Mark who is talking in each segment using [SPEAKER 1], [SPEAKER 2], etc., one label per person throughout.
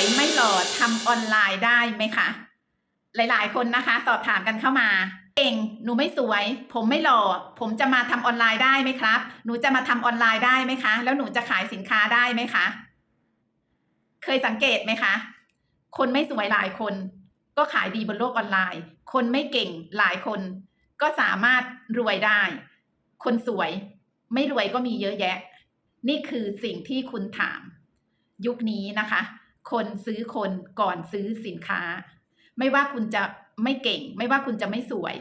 [SPEAKER 1] วยไม่หล่อทำออนไลน์ได้ไหมคะ หลาย ๆ คนนะคะ สอบถามกันเข้ามา เก่งหนูไม่สวย ผมไม่หล่อ ผมจะมาทำออนไลน์ได้ไหมครับ หนูจะมาทำออนไลน์ได้ไหมคะ แล้วหนูจะขายสินค้าได้ไหมคะ เคยสังเกตไหมคะ คนไม่สวยหลายคน ก็ขายดีบนโลกออนไลน์ คนไม่เก่งหลายคน ก็สามารถรวยได้ คนสวย ไม่รวยก็มีเยอะแยะ นี่คือสิ่งที่คุณถาม ยุคนี้นะคะ คนซื้อคนก่อนซื้อสินค้า ไม่ว่าคุณจะไม่เก่ง ไม่ว่าคุณจะไม่สวย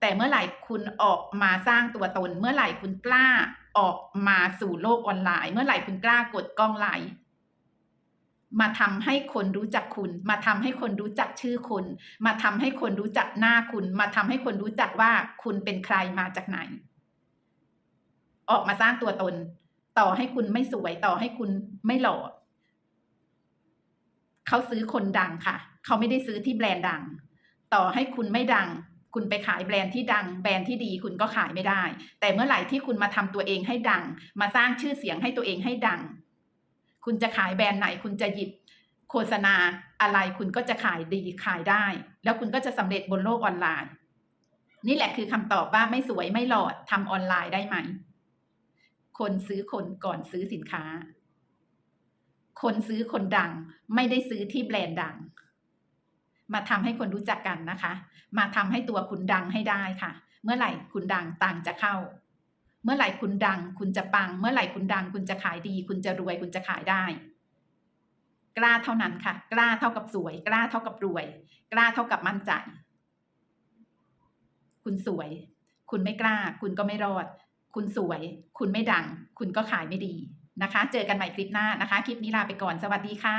[SPEAKER 1] แต่เมื่อไหร่คุณออกมาสร้างตัวตน เมื่อไหร่คุณกล้าออกมาสู่โลกออนไลน์ เมื่อไหร่คุณกล้ากดกล้องไลน์มาทำให้คนรู้จักคุณ มาทำให้คนรู้จักชื่อคุณ มาทำให้คนรู้จักหน้าคุณ มาทำให้คนรู้จักว่าคุณเป็นใครมาจากไหน ออกมาสร้างตัวตน ต่อให้คุณไม่สวยต่อให้คุณไม่หล่อ เขาซื้อคนดังค่ะ เขาไม่ได้ซื้อที่แบรนด์ดัง ต่อให้คุณไม่ดัง คุณไปขายแบรนด์ที่ดัง แบรนด์ที่ดีคุณก็ขายไม่ได้ แต่เมื่อไหร่ที่คุณมาทำตัวเองให้ดัง มาสร้างชื่อเสียงให้ตัวเองให้ดัง คุณจะขายแบรนด์ไหน คุณจะหยิบโฆษณาอะไรคุณก็จะขายดีขายได้ แล้วคุณก็จะสำเร็จบนโลกออนไลน์ นี่แหละคือคำตอบว่าไม่สวยไม่หล่อทำออนไลน์ได้ไหม คนซื้อคนก่อนซื้อสินค้า คนซื้อคนดัง ไม่ได้ซื้อที่แบรนด์ดัง มาทำให้คนรู้จักกันนะคะ มาทำให้ตัวคุณดังให้ได้ค่ะ เมื่อไหร่คุณดังตังจะเข้า เมื่อไหร่คุณดัง คุณจะปัง เมื่อไหร่คุณดัง คุณจะขายดี คุณจะรวย คุณจะขายได้ กล้าเท่านั้นค่ะ กล้าเท่ากับสวย กล้าเท่ากับรวย กล้าเท่ากับมั่นใจ คุณสวย คุณไม่กล้า คุณก็ไม่รอด คุณสวย คุณไม่ดัง คุณก็ขายไม่ดี นะคะ เจอกันใหม่คลิปหน้านะคะ คลิปนี้ลาไปก่อน สวัสดีค่ะ